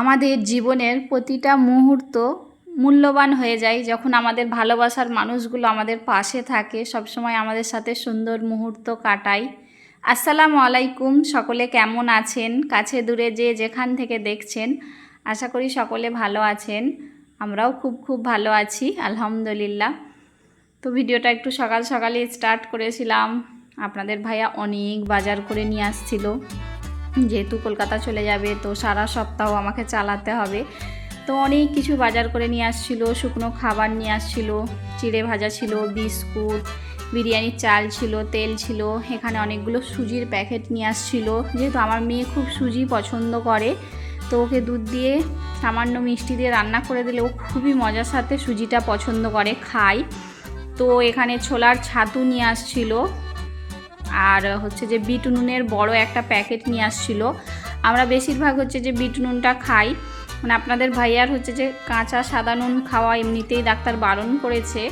আমাদের জীবনের প্রতিটা মুহূর্ত মূল্যবান হয়ে যায় যখন আমাদের ভালোবাসার মানুষগুলো আমাদের পাশে থাকে। সবসময় আমাদের সাথে সুন্দর মুহূর্ত কাটায়। আসসালামু আলাইকুম, সকলে কেমন আছেন? কাছে দূরে যে যেখান থেকে দেখছেন, আশা করি সকলে ভালো আছেন। আমরাও খুব খুব ভালো আছি, আলহামদুলিল্লাহ। তো ভিডিওটা একটু সকাল সকালে স্টার্ট করেছিলাম। আপনাদের ভাইয়া অনেক বাজার করে নিয়ে আসছিল। যেহেতু কলকাতা চলে যাবে, তো সারা সপ্তাহ আমাকে চালাতে হবে। তো অনেক কিছু বাজার করে নিয়ে আসছিল, শুকনো খাবার নিয়ে আসছিল, চিড়ে ভাজা ছিল, বিস্কুট বিরিয়ানির চাল ছিল, তেল ছিল, এখানে অনেকগুলো সুজির প্যাকেট নিয়ে আসছিল। যেহেতু আমার মেয়ে খুব সুজি পছন্দ করে, তো ওকে দুধ দিয়ে সামান্য মিষ্টি দিয়ে রান্না করে দিলে ও খুবই মজার সাথে সুজিটা পছন্দ করে, খায়। তো এখানে ছোলার ছাতু নিয়ে আসছিল আর হচ্ছে যে বিট নুনের বড় একটা প্যাকেট নিয়ে আসছিল। আমরা বেশিরভাগ হচ্ছে যে বিট নুনটা খাই। মানে আপনাদের ভাইয়ার হচ্ছে যে কাঁচা সাদা নুন খাওয়া এমনিতেই ডাক্তার বারণ করেছে।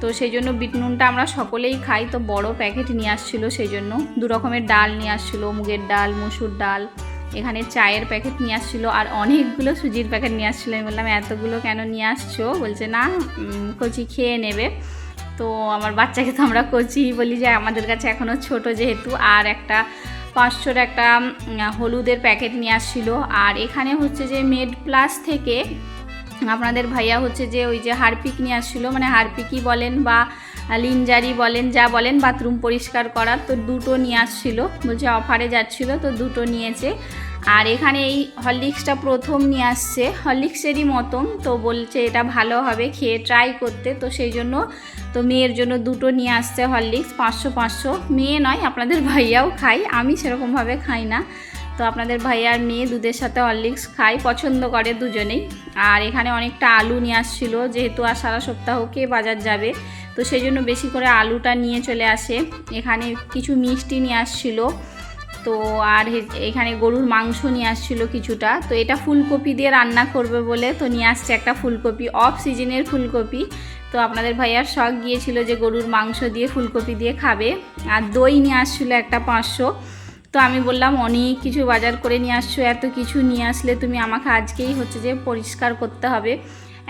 তো সেই জন্য বিট নুনটা আমরা সকলেই খাই। তো বড় প্যাকেট নিয়ে আসছিল সেই জন্য। দু রকমের ডাল নিয়ে আসছিল, মুগের ডাল, মুসুর ডাল। এখানে চায়ের প্যাকেট নিয়ে আসছিল আর অনেকগুলো সুজির প্যাকেট নিয়ে আসছিল। আমি বললাম, এতগুলো কেন নিয়ে আসছো? বলছে, না কচি খেয়ে নেবে। তো আমার বাচ্চাকে তো আমরা কচি বলি যে আমাদের কাছে এখনও ছোট যেহেতু, আর একটা পাঁচশোর একটা হলুদের প্যাকেট নিয়ে আসছিল। আর এখানে হচ্ছে যে মেড প্লাস থেকে আপনাদের ভাইয়া হচ্ছে যে ওই যে হারপিক নিয়ে আসছিল মানে হারপিকই বলেন বা লিনজারি বলেন, যা বলেন, বাথরুম পরিষ্কার করার, তো দুটো নিয়ে আসছিল। বলছে অফারে যাচ্ছিল, তো দুটো নিয়েছে। আর এখানে এই হরলিক্সটা প্রথম নিয়ে আসছে। হরলিক্সেরই মতন, তো বলছে এটা ভালো হবে, খেয়ে ট্রাই করতে। তো সেই জন্য তো মেয়ের জন্য দুটো নিয়ে আসছে হরলিক্স, পাঁচশো পাঁচশো। মেয়ে নয়, আপনাদের ভাইয়াও খাই আমি সেরকমভাবে খাই না। তো আপনাদের ভাইয়া আর মেয়ে দুধের সাথে হরলিক্স খাই পছন্দ করে দুজনেই। আর এখানে অনেকটা আলু নিয়ে আসছিল, যেহেতু আর সারা সপ্তাহ কে বাজার যাবে। তো সেই জন্য বেশি করে আলুটা নিয়ে চলে আসে। এখানে কিছু মিষ্টি নিয়ে আসছিল। তো আর এখানে গরুর মাংস নিয়ে আসছিল কিছুটা। তো এটা ফুলকপি দিয়ে রান্না করবে বলে তো নিয়ে আসছে একটা ফুলকপি অফ সিজনের ফুলকপি। তো আপনাদের ভাইয়ার শখ গিয়েছিল যে গরুর মাংস দিয়ে ফুলকপি দিয়ে খাবে। আর দই নিয়ে আসছিল একটা পাঁচশো। তো আমি বললাম, অনেক কিছু বাজার করে নিয়ে আসছো, এত কিছু নিয়ে আসলে তুমি আমাকে আজকেই হচ্ছে যে পরিষ্কার করতে হবে।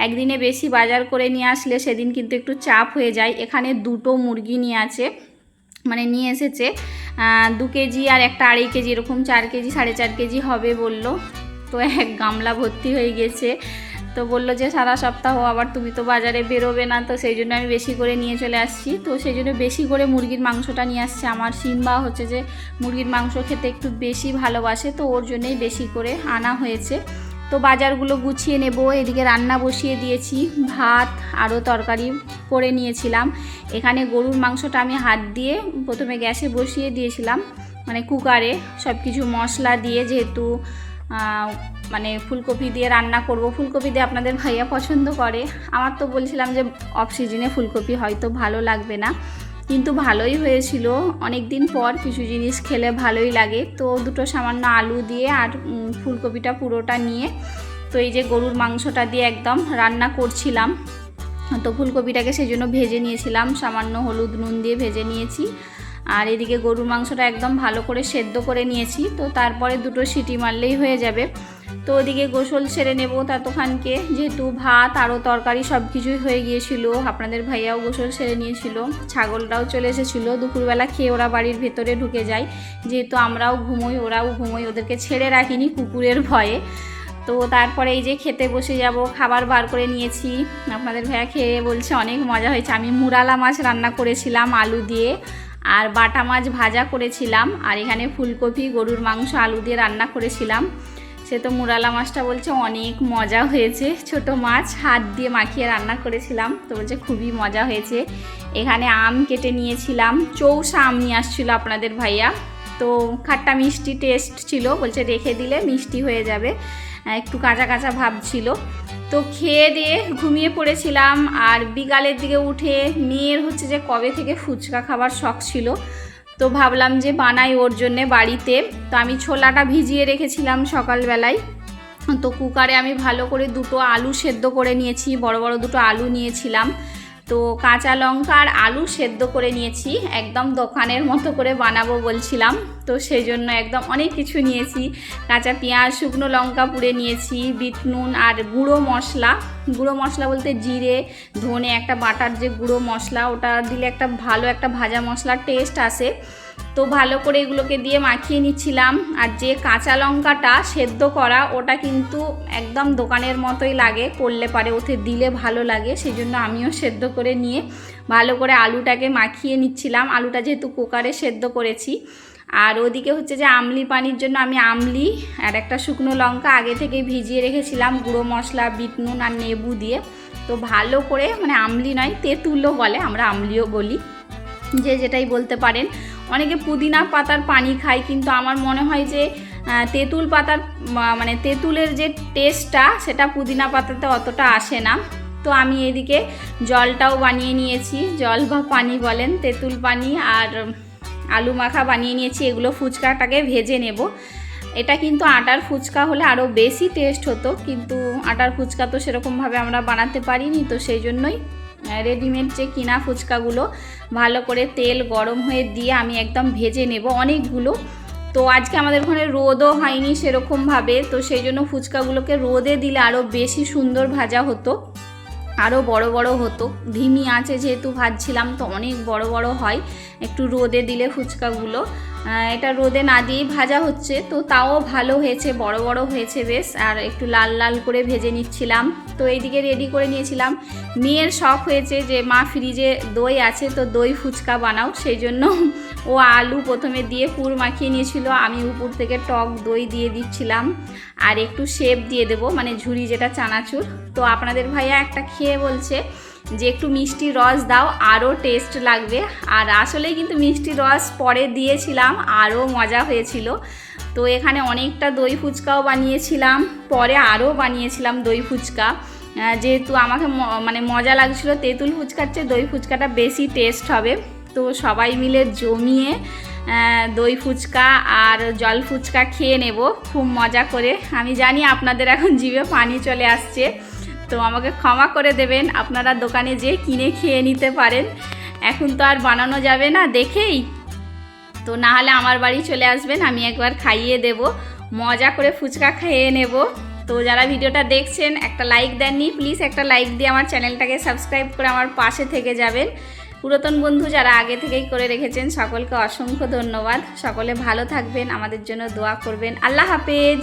একদিনে বেশি বাজার করে নিয়ে আসলে সেদিন কিন্তু একটু চাপ হয়ে যায়। এখানে দুটো মুরগি নিয়ে আছে মানে নিয়ে এসেছে। দু কেজি আর একটা আড়াই কেজি, এরকম চার কেজি, সাড়ে চার কেজি হবে বলল। তো এক গামলা ভর্তি হয়ে গেছে। তো বলল যে, সারা সপ্তাহ আবার তুমি তো বাজারে বেরোবে না। তো সেই জন্য আমি বেশি করে নিয়ে চলে আসছি। তো সেই জন্য বেশি করে মুরগির মাংসটা নিয়ে আসছে আমার। সিম্বা হচ্ছে যে, মুরগির মাংস খেতে একটু বেশি ভালোবাসে। তো ওর জন্যই বেশি করে আনা হয়েছে। তো বাজারগুলো গুছিয়ে নেব। এদিকে রান্না বসিয়ে দিয়েছি। ভাত, আরও তরকারি। করে নিয়েছিলাম। এখানে গরুর মাংসটা আমি হাত দিয়ে প্রথমে গ্যাসে বসিয়ে দিয়েছিলাম। মানে কুকারে সব কিছু মশলা দিয়ে যেহেতু মানে ফুলকপি দিয়ে রান্না করব। ফুলকপি দিয়ে আপনাদের ভাইয়া পছন্দ করে। আমার তো বলছিলাম যে অফ সিজনে ফুলকপি হয়তো ভালো লাগবে না। কিন্তু ভালোই হয়েছিল। অনেক দিন পর কিছু জিনিস খেলে ভালোই লাগে। তো দুটো সামান্য আলু দিয়ে আর ফুলকপিটা পুরোটা নিয়ে তো এই যে গরুর মাংসটা দিয়ে একদম রান্না করছিলাম। তো ফুলকপিটাকে সেই জন্য ভেজে নিয়েছিলাম। সামান্য হলুদ নুন দিয়ে ভেজে নিয়েছি। আর এদিকে গরুর মাংসটা একদম ভালো করে সেদ্ধ করে নিয়েছি। তো তারপরে দুটো সিটি মারলেই হয়ে যাবে। তো ওদিকে গোসল সেরে নেব ততক্ষণকে। যেহেতু ভাত আরও তরকারি সব কিছুই হয়ে গিয়েছিল। আপনাদের ভাইয়াও গোসল সেরে নিয়েছিল। ছাগলটাও চলে এসেছিল। দুপুরবেলা খেয়ে ওরা বাড়ির ভেতরে ঢুকে যায়। যেহেতু আমরাও ঘুমোই, ওরাও ঘুমোই। ওদেরকে ছেড়ে রাখিনি কুকুরের ভয়ে। তো তারপরে এই যে খেতে বসে যাব, খাবার বার করে নিয়েছি। আপনাদের ভাইয়া খেয়ে বলছে অনেক মজা হয়েছে। আমি মুরালা মাছ রান্না করেছিলাম আলু দিয়ে, আর বাটা মাছ ভাজা করেছিলাম, আর এখানে ফুলকপি, গরুর মাংস, আলু দিয়ে রান্না করেছিলাম। সে তো মুরালা মাছটা বলছে অনেক মজা হয়েছে, ছোট মাছ, হাত দিয়ে মাখিয়ে রান্না করেছিলাম। তো বলছে খুবই মজা হয়েছে। এখানে আম কেটে নিয়েছিলাম চৌষা আম নিয়ে আসছিল আপনাদের ভাইয়া। তো খাট্টা মিষ্টি টেস্ট ছিল, বলছে রেখে দিলে মিষ্টি হয়ে যাবে। একটু কাঁচা কাঁচা ভাব ছিল। তো খেয়ে দিয়ে ঘুমিয়ে পড়েছিলাম আর বিকালের দিকে উঠে মেয়ের হচ্ছে যে কবে থেকে ফুচকা খাবার শখ ছিল, তো ভাবলাম যে বানাই ওর জন্যে বাড়িতে। তো আমি ছোলাটা ভিজিয়ে রেখেছিলাম সকালবেলায়। তো কুকারে আমি ভালো করে দুটো আলু সেদ্ধ করে নিয়েছি, বড় বড় দুটো আলু নিয়েছিলাম। তো কাঁচা লঙ্কা আর আলু সেদ্ধ করে নিয়েছি, একদম দোকানের মতো করে বানাবো বলছিলাম। তো সেই জন্য একদম অনেক কিছু নিয়েছি। কাঁচা পেঁয়াজ, শুকনো লঙ্কা পুড়ে নিয়েছি, বিট নুন আর গুঁড়ো মশলা। গুঁড়ো মশলা বলতে জিরে, ধনে, একটা বাটার যে গুঁড়ো মশলা, ওটা দিলে একটা ভালো একটা ভাজা মশলার টেস্ট আসে। তো ভালো করে এগুলোকে দিয়ে মাখিয়ে নিচ্ছিলাম। আর যে কাঁচা লঙ্কাটা সেদ্ধ করা, ওটা কিন্তু একদম দোকানের মতোই লাগে, করলে পারে ওতে দিলে ভালো লাগে। সেই জন্য আমিও সেদ্ধ করে নিয়ে ভালো করে আলুটাকে মাখিয়ে নিচ্ছিলাম। আলুটা যেহেতু কুকারে সেদ্ধ করেছি। আর ওদিকে হচ্ছে যে আমলি পানির জন্য আমি আমলি আর একটা শুকনো লঙ্কা আগে থেকেই ভিজিয়ে রেখেছিলাম, গুঁড়ো মশলা, বিট নুন আর নেবু দিয়ে। তো ভালো করে মানে আমলি নয়, তেঁতুলও বলে, আমরা আমলিও বলি। যে যেটাই বলতে পারেন। অনেকে পুদিনা পাতার পানি খায়, কিন্তু আমার মনে হয় যে তেঁতুল পাতার মানে তেঁতুলের যে টেস্টটা সেটা পুদিনা পাতাতে অতটা আসে না। তো আমি এদিকে জলটাও বানিয়ে নিয়েছি। জল বা পানি বলেন, তেঁতুল পানি আর আলু মাখা বানিয়ে নিয়েছি। এগুলো ফুচকাটাকে ভেজে নেব। এটা কিন্তু আটার ফুচকা হলে আরও বেশি টেস্ট হতো, কিন্তু আটার ফুচকা তো সেরকমভাবে আমরা বানাতে পারিনি, তো সেই জন্যই রেডিমেড যে কিনা ফুচকাগুলো, ভালো করে তেল গরম হয়ে দিয়ে আমি একদম ভেজে নেব অনেকগুলো। তো আজকে আমাদের ওখানে রোদও হয়নি সেরকমভাবে, তো সেই জন্য ফুচকাগুলোকে রোদে দিলে আরও বেশি সুন্দর ভাজা হতো আরও বড় বড় হতো। ধিমি আছে যেহেতু ভাজছিলাম, তো অনেক বড় বড় হয়, একটু রোদে দিলে ফুচকাগুলো। এটা রোদে না দিয়েই ভাজা হচ্ছে। তো তাও ভালো হয়েছে, বড় বড় হয়েছে বেশ। আর একটু লাল লাল করে ভেজে নিচ্ছিলাম। তো এইদিকে রেডি করে নিয়েছিলাম। মেয়ের শখ হয়েছে যে, মা ফ্রিজে দই আছে, তো দই ফুচকা বানাও। সেই জন্য ও আলু প্রথমে দিয়ে পুর মাখিয়ে নিয়েছিল। আমি উপর থেকে টক দই দিয়ে দিচ্ছিলাম। আর একটু শেপ দিয়ে দেবো মানে ঝুড়ি যেটা চানাচুর। তো আপনাদের ভাইয়া একটা খেয়ে বলছে যে একটু মিষ্টি রস দাও, আরও টেস্ট লাগবে। আর আসলেই কিন্তু মিষ্টি রস পরে দিয়েছিলাম, আরও মজা হয়েছিল। তো এখানে অনেকটা দই ফুচকাও বানিয়েছিলাম, পরে আরও বানিয়েছিলাম দই ফুচকা। যেহেতু আমাকে মানে মজা লাগছিল, তেঁতুল ফুচকার চেয়ে দই ফুচকাটা বেশি টেস্ট হবে। তো সবাই মিলে জমিয়ে দই ফুচকা আর জল ফুচকা খেয়ে নেব, খুব মজা করে। আমি জানি আপনাদের এখন জিভে পানি চলে আসছে। তো আমাকে ক্ষমা করে দেবেন। আপনারা দোকানে যেয়ে কিনে খেয়ে নিতে পারেন। এখন তো আর বানানো যাবে না দেখেই। তো না হলে আমার বাড়ি চলে আসবেন, আমি একবার খাইয়ে দেব। মজা করে ফুচকা খেয়ে নেব। তো যারা ভিডিওটা দেখছেন, একটা লাইক দেননি প্লিজ একটা লাইক দিয়ে আমার চ্যানেলটাকে সাবস্ক্রাইব করে আমার পাশে থেকে যাবেন। পুরাতন বন্ধু যারা আগে থেকেই করে রেখেছেন, সকলকে অসংখ্য ধন্যবাদ। সকলে ভালো থাকবেন, আমাদের জন্য দোয়া করবেন। আল্লাহ হাফেজ!